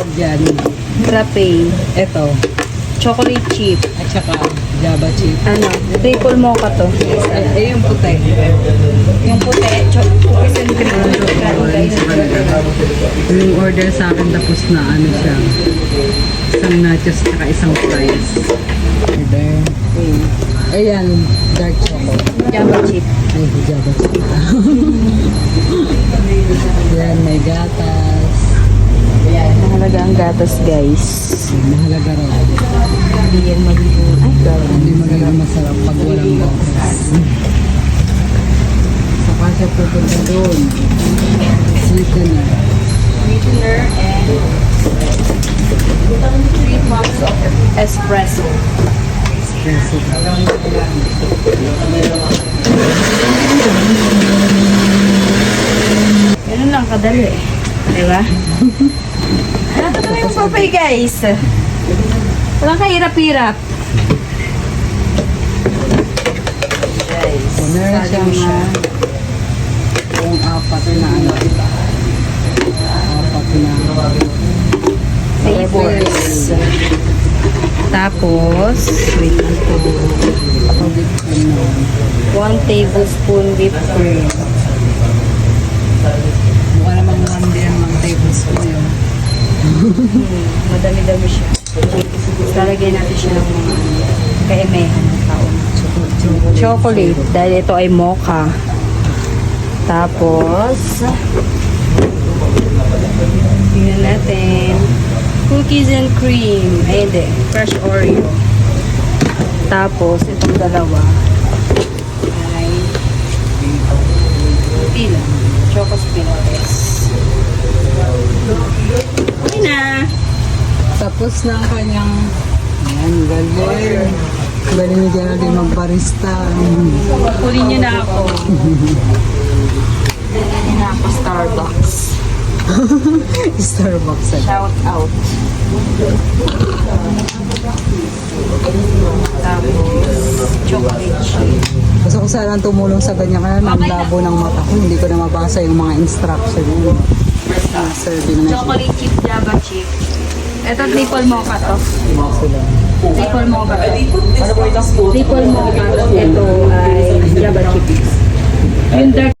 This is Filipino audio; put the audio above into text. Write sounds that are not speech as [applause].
tawag dyan? Frappe. Ito. Chocolate chip. At saka Java chip. Ano? Triple mocha to. Ay, ay yung puti. Yung puti, cookies and cream. Yung order sa akin tapos na ano siya. Isang nachos saka isang fries. Order. Ayan, dark chocolate. Java chip. Ay, Java chip. [laughs] Yan, may gatas. Ang gatas, guys. Mahalaga raw. Hindi yan magiging... Ay, gawin. Hindi magiging masarap pag walang gatas. Saka siya pupunta doon. Sweetener. Sweetener and 3 cups of espresso. Espresso. Ganun lang kadali. Di ba? Ito [laughs] na yung papay, guys. Walang kahirap-hirap. Guys, meron siya. ah, yung apat na ano. Apat na flavors. Tapos, wait lang po. ano. 1 tablespoon whipped cream. Mukha namang one day ang mga tablespoon yun. Hmm, madami-dami siya. Lalagyan natin siya ng mga kaemehan ng taon. Chocolate, dahil ito ay mocha. Tapos, tingnan natin. Cookies and cream. Ay, hindi. Fresh Oreo. Tapos, itong dalawa ay pila. Choco Spinners. Okay na. Tapos na ang kanyang Ayan, galing. Galing ni Geraldine magbarista. Kunin niyo na ako. Kunin na ako Starbucks. [laughs] Starbucks. agad. Shout out. Tapos, chocolate chip. Gusto ko sana tumulong sa ganyan kaya ang labo ng mata ko. Hindi ko na mabasa yung mga instruction yun. Ah, serving na siya. Chocolate chip, Java chip. Ito, triple mocha to. Triple mocha to. Triple mocha. Ito ay Java chip. Yung dark